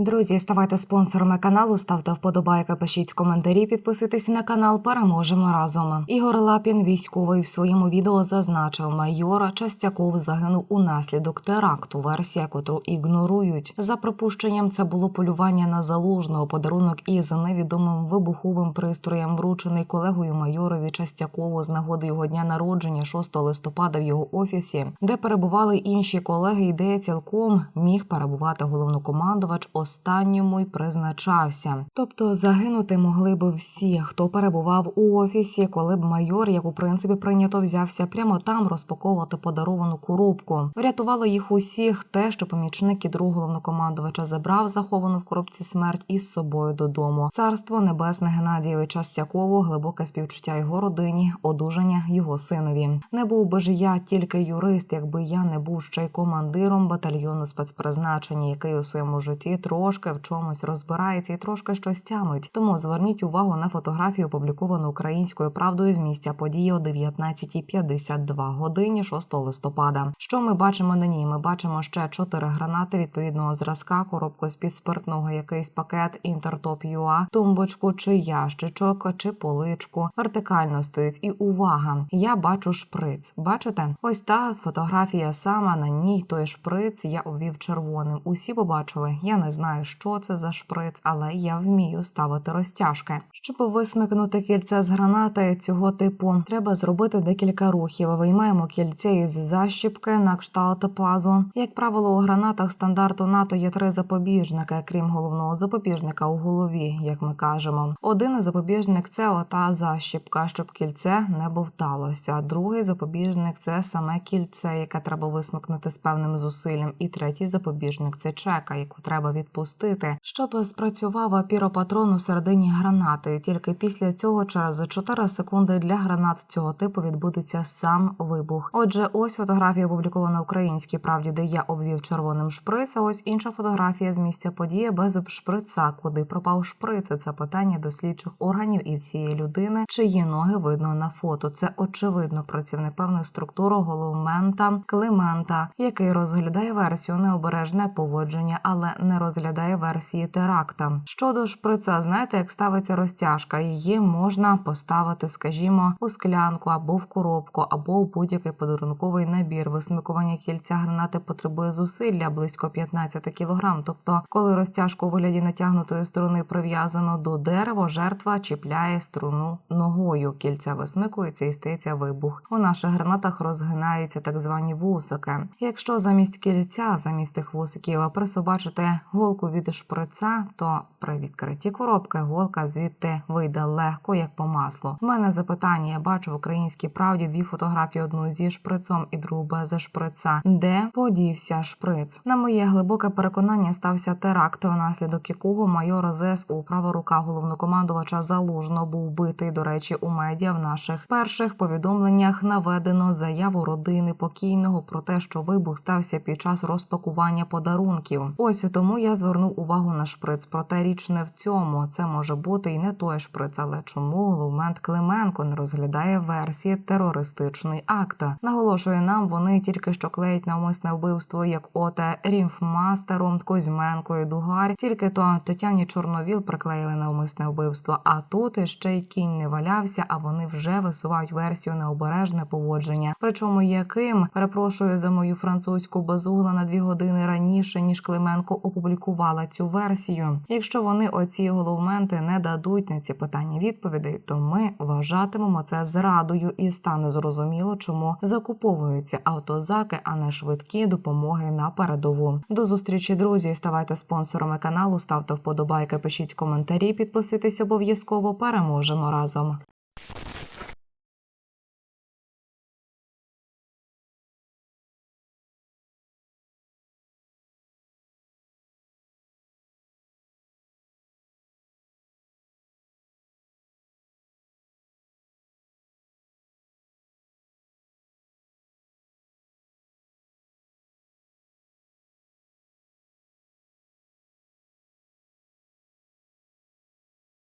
Друзі, ставайте спонсорами каналу, ставте вподобайки, пишіть коментарі, підписуйтесь на канал. Переможемо разом. Ігор Лапін, військовий, в своєму відео зазначив, майор Частяков загинув унаслідок теракту. Версія, котру ігнорують. За припущенням, це було полювання на залужного подарунок із невідомим вибуховим пристроєм, вручений колегою майорові Частякову з нагоди його дня народження 6 листопада в його офісі, де перебували інші колеги. Ідея цілком міг перебувати головнокомандувач. Останньому й призначався. Тобто загинути могли б всі, хто перебував у офісі, коли б майор, як у принципі прийнято, взявся прямо там розпаковувати подаровану коробку. Врятувало їх усіх те, що помічник і друг головнокомандувача забрав заховану в коробці смерть із собою додому. Царство небесне Геннадійовича Стякову, глибоке співчуття його родині, одужання його синові. Не був би ж я тільки юрист, якби я не був ще й командиром батальйону спецпризначення, який у своєму житті трошки в чомусь розбирається і трошки щось тямить. Тому зверніть увагу на фотографію, опубліковану українською правдою з місця події о 19.52 годині 6 листопада. Що ми бачимо на ній? Ми бачимо ще чотири гранати відповідного зразка, коробку з під спиртного, якийсь пакет інтертоп ЮА, тумбочку чи ящичок, чи поличку. Вертикально стоїть і увага. Я бачу шприц. Бачите? Ось та фотографія сама на ній той шприц я обвів червоним. Усі побачили. Я не знаю, що це за шприц, але я вмію ставити розтяжки. Щоб висмикнути кільце з гранати цього типу, треба зробити декілька рухів. Виймаємо кільце із защіпки на кшталт пазу. Як правило, у гранатах стандарту НАТО є три запобіжники, крім головного запобіжника у голові, як ми кажемо. Один запобіжник це ота защіпка, щоб кільце не бовталося. Другий запобіжник це саме кільце, яке треба висмикнути з певним зусиллям. І третій запобіжник це чека, яку треба відпустити, щоб спрацював піропатрон у середині гранати. Тільки після цього, через 4 секунди для гранат цього типу відбудеться сам вибух. Отже, ось фотографія опублікована українській правді, де я обвів червоним шприц. А ось інша фотографія з місця події без шприца. Куди пропав шприц? Це питання до слідчих органів і всієї людини, чиї ноги видно на фото. Це очевидно працівник певних структур головмента Климента, який розглядає версію необережне поводження, але не розглядає версії теракта. Щодо шприца, знаєте, як ставиться розтяжка, її можна поставити, скажімо, у склянку або в коробку, або у будь-який подарунковий набір. Висмикування кільця гранати потребує зусилля близько 15 кг. Тобто, коли розтяжку у вигляді натягнутої струни прив'язано до дерева, жертва чіпляє струну ногою. Кільця висмикується і стається вибух. У наших гранатах розгинаються так звані вусики. Якщо замість кільця, замість тих вусиків, присобачити голку від шприца, то при відкритті коробки голка звідти вийде легко, як по маслу. У мене запитання. Я бачу в українській правді дві фотографії: одну зі шприцом і другу без шприца. Де подівся шприц? На моє глибоке переконання стався теракт, внаслідок якого майор ЗСУ, права рука головнокомандувача залужно був битий. До речі, у медіа в наших перших повідомленнях наведено заяву родини покійного про те, що вибух стався під час розпакування подарунків. Ось тому я звернув увагу на шприц. Проте річ не в цьому. Це може бути і не той шприц, але чому головмент Клименко не розглядає версії терористичний акт? Наголошує нам, вони тільки що клеять навмисне вбивство, як оте Рімфмастером, Козьменко і Дугар. Тільки то Тетяні Чорновіл приклеїли навмисне вбивство. А тут ще й кінь не валявся, а вони вже висувають версію необережне поводження. Причому яким перепрошую за мою французьку безугла на дві години раніше ніж Клименко опублікувала цю версію. Якщо вони оці головменти не дадуть на ці питання відповідей, то ми вважатимемо це зрадою і стане зрозуміло, чому закуповуються автозаки, а не швидкі допомоги на передову. До зустрічі, друзі. Ставайте спонсорами каналу, ставте вподобайки, пишіть коментарі, підписуйтесь обов'язково. Переможемо разом.